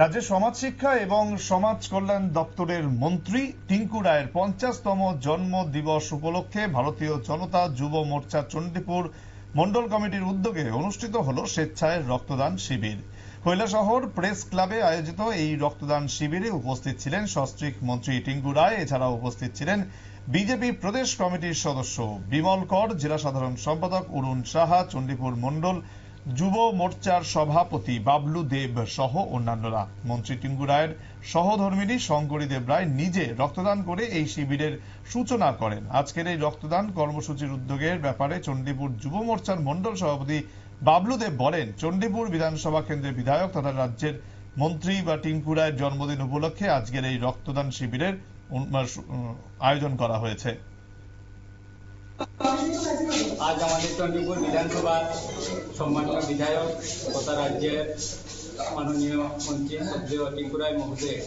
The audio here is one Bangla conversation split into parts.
রাজ্যের সমাজ শিক্ষা এবং সমাজ কল্যাণ দপ্তরের মন্ত্রী টিঙ্কু রায়ের পঞ্চাশতম জন্ম দিবস উপলক্ষে ভারতীয় জনতা যুব মোর্চা চণ্ডীপুর মন্ডল কমিটির উদ্যোগে অনুষ্ঠিত হল স্বেচ্ছায় রক্তদান শিবির। কৈলাসহর প্রেস ক্লাবে আয়োজিত এই রক্তদান শিবিরে উপস্থিত ছিলেন সস্ত্রীক মন্ত্রী টিঙ্কু রায়, এছাড়াও উপস্থিত ছিলেন বিজেপি প্রদেশ কমিটির সদস্য বিমল কর, জেলা সাধারণ সম্পাদক অরুণ সাহা, চণ্ডীপুর মন্ডল যুব মোর্চার সভাপতি বাবলু দেব সহ অন্যান্যরা। মন্ত্রী টিঙ্কু রায়ের সহধর্মিনী শঙ্করী দেব রায় নিজে রক্তদান করে এই শিবিরের সূচনা করেন। আজকের এই রক্তদান কর্মসূচির উদ্যোগের ব্যাপারে চণ্ডীপুর যুব মোর্চার মন্ডল সভাপতি বাবলু দেব বলেন, চণ্ডীপুর বিধানসভা কেন্দ্রের বিধায়ক তথা রাজ্যের মন্ত্রী বা টিঙ্কু রায়ের জন্মদিন উপলক্ষে আজকের এই রক্তদান শিবিরের আয়োজন করা হয়েছে। আজ আমাদের চণ্ডীপুর বিধানসভার সম্মানীয় বিধায়ক তথা রাজ্যের মাননীয় মন্ত্রী শ্রদ্ধেয় টিঙ্কু রায় মহোদয়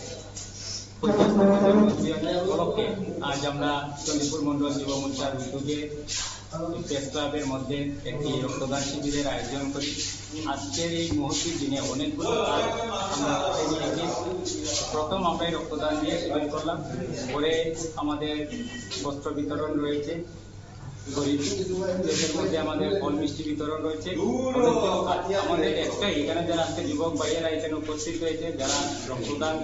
উপলক্ষে আজ আমরা চণ্ডীপুর মন্ডল যুব মোর্চার উদ্যোগে প্রেস ক্লাবের মধ্যে একটি রক্তদান শিবিরের আয়োজন করি। আজকের এই মুহূর্তের দিনে অনেকগুলো কাজ আমরা হাতে নিয়েছি প্রথম আমরা রক্তদান দিয়ে শিবির করলাম। পরে আমাদের বস্ত্র বিতরণ রয়েছে। রক্তদান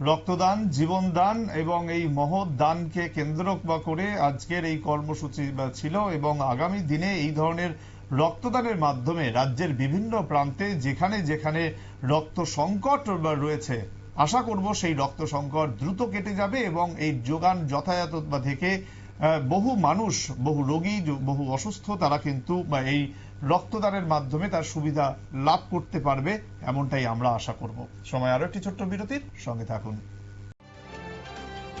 রক্তদান জীবনদান এবং এই মহৎ দানকে কেন্দ্র বা করে আজকের এই কর্মসূচি ছিল এবং আগামী দিনে এই ধরনের রক্তদানের মাধ্যমে রাজ্যের বিভিন্ন প্রান্তে যেখানে যেখানে রক্ত সংকট রয়েছে আশা করব সেই রক্ত সংকট দ্রুত কেটে যাবে এবং এই যোগান যথাযথ বা থেকে বহু মানুষ, বহু রোগী বহু অসুস্থ, তারা কিন্তু, বা এই রক্তদানের মাধ্যমে তার সুবিধা লাভ করতে পারবে, এমনটাই আমরা আশা করব। সময় আরও একটি ছোট্ট বিরতির সঙ্গে থাকুন।